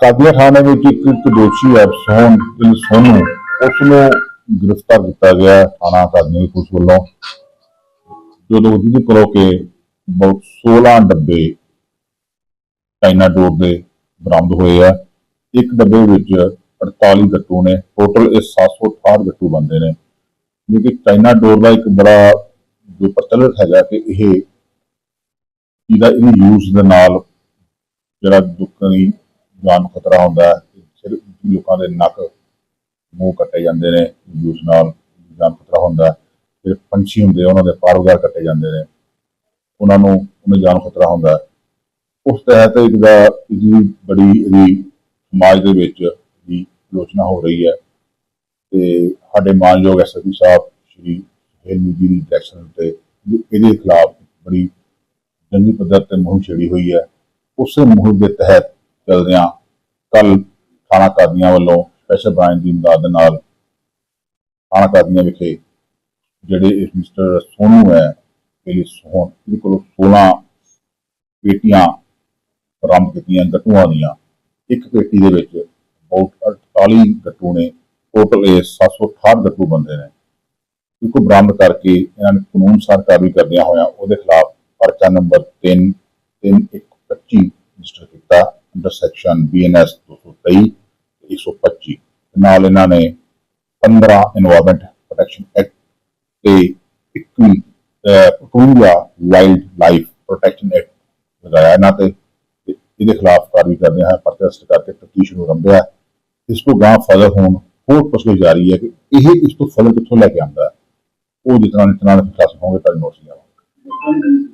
ਕਾਦੀਆਂ ਥਾਣੇ ਵਿੱਚ ਇੱਕ ਇੱਕ ਦੋਸ਼ੀ ਹੈ ਸੋਹਣ ਦਿਲ ਸੋਨੂ ਉਸ ਨੂੰ ਗ੍ਰਿਫਤਾਰ ਕੀਤਾ ਗਿਆ ਥਾਣਾ ਕਾਦੀਆਂ ਪੁਲਿਸ ਵੱਲੋਂ। ਜਦੋਂ ਉਹਦੇ ਕੋਲੋਂ ਕਿ 16 ਡੱਬੇ ਚਾਈਨਾ ਡੋਰ ਦੇ ਬਰਾਮਦ ਹੋਏ ਆ। ਇੱਕ ਡੱਬੇ ਵਿੱਚ 48 ਗੱਟੂ ਨੇ ਟੋਟਲ ਇਹ 768 ਗੱਟੂ ਬੰਦੇ ਨੇ। ਜੋ ਕਿ ਚਾਈਨਾ ਡੋਰ ਦਾ ਇੱਕ ਬੜਾ ਜੋ ਪ੍ਰਚਲਿਤ ਹੈਗਾ ਕਿ ਇਹ ਇਹਦਾ ਇਹ ਯੂਜ਼ ਦੇ ਨਾਲ ਜਿਹੜਾ ਲੋਕਾਂ ਜਾਨ ਨੂੰ ਖਤਰਾ ਹੁੰਦਾ ਹੈ ਸਿਰ ਲੋਕਾਂ ਦੇ ਨੱਕ ਮੂੰਹ ਕੱਟੇ ਜਾਂਦੇ ਨੇ, ਜੂਸ ਨਾਲ ਜਾਨ ਖਤਰਾ ਹੁੰਦਾ ਹੈ। ਜਿਹੜੇ ਪੰਛੀ ਹੁੰਦੇ ਉਹਨਾਂ ਦੇ ਪਰ ਵਗੈਰਾ ਕੱਟੇ ਜਾਂਦੇ ਨੇ। ਉਹਨਾਂ ਨੂੰ, ਉਹਨਾਂ ਜਾਨ ਖਤਰਾ ਹੁੰਦਾ ਹੈ। ਉਸ ਤਹਿਤ ਇਹਦਾ ਇਹਦੀ ਬੜੀ ਇਹਦੀ ਸਮਾਜ ਦੇ ਵਿੱਚ ਦੀ ਆਲੋਚਨਾ ਹੋ ਰਹੀ ਹੈ। ਤੇ ਸਾਡੇ ਮਾਨਯੋਗ ਐਸਐਸਪੀ ਸਾਹਿਬ, ਸ਼੍ਰੀ ਹੈਲਮੀ ਜੀ ਦੀ ਡਾਇਰੈਕਸ਼ਨ ਤੇ ਇਹਦੇ ਖਿਲਾਫ ਬੜੀ ਜੰਗੀ ਪੱਧਰ ਤੇ ਮੁਹਿੰਮ ਛੇੜੀ ਹੋਈ ਹੈ। ਉਸੇ ਮੁਹਿੰਮ ਦੇ ਤਹਿਤ ਚਲਦਿਆਂ ਕੱਲ ਥਾਣਾ ਕਾਦੀਆਂ ਵੱਲੋਂ ਸਪੈਸ਼ਲ ਬ੍ਰਾਂਚ ਦੀ imdad ਦੇ ਨਾਲ ਥਾਣਾ ਕਾਦੀਆਂ ਵਿਖੇ ਜਿਹੜੇ ਇਸ ਮਿਸਟਰ ਸੋਨੂ ਹੈ ਇਹ ਸੋਹਣ, ਇਹਦੇ ਕੋਲੋਂ 16 ਪੇਟੀਆਂ ਬਰਾਮਦ ਕੀਤੀਆਂ ਗੱਟੂਆਂ ਦੀਆਂ। ਇੱਕ ਪੇਟੀ ਦੇ ਵਿੱਚ ਬਹੁਤ 48 ਗੱਟੂ ਨੇ। ਟੋਟਲ ਇਹ 768 ਗੱਟੂ ਬੰਦੇ ਨੇ। ਇਸਨੂੰ ਬਰਾਮਦ ਕਰਕੇ ਇਹਨਾਂ ਨੇ ਕਾਨੂੰਨ ਅਨੁਸਾਰ ਕਾਰਵਾਈ ਕਰਦਿਆਂ ਹੋਇਆਂ ਉਹਦੇ ਖਿਲਾਫ ਪਰਚਾ ਨੰਬਰ 3 3125 ਰਜਿਸਟਰ ਕੀਤਾ। ਅੰਡਰ ਸੈਕਸ਼ਨ ਬੀਐਨਐਸ 223 ਤੇ 125 ਨਾਲ ਇਹਨਾਂ ਨੇ 15 এনवायरमेंट ਪ੍ਰੋਟੈਕਸ਼ਨ ਐਕਟ ਤੇ 21 ਪਟੂਰੀਆ ਵਾਈਲਡ ਲਾਈਫ ਪ੍ਰੋਟੈਕਸ਼ਨ ਐਕਟ ਲਗਾਇਆ ਨਾ ਤੇ ਇਹਦੇ ਖਿਲਾਫ ਕਾਰਵਾਈ ਕਰਦੇ ਹਾਂ ਪ੍ਰੋਟੈਸਟ ਕਰਕੇ ਤਫਤੀਸ਼ ਨੂੰ ਰੰਭਿਆ ਇਸ ਤੋਂ ਗਾਂ ਫਜ਼ਲ ਹੋਣ, ਹੋਰ ਪੁੱਛਗਿੱਛ ਜਾਰੀ ਹੈ ਕਿ ਇਹ ਇਸ ਤੋਂ ਫਜ਼ਲ ਕਿੱਥੋਂ ਲੈ ਕੇ ਆਉਂਦਾ ਉਹ ਜਿਤਨਾ ਨਿਤਨਾ ਖਿਲਾਫ ਹੋਵੇ ਤਾਂ ਨੋਟਿਸ ਜਾਵਾਂਗੇ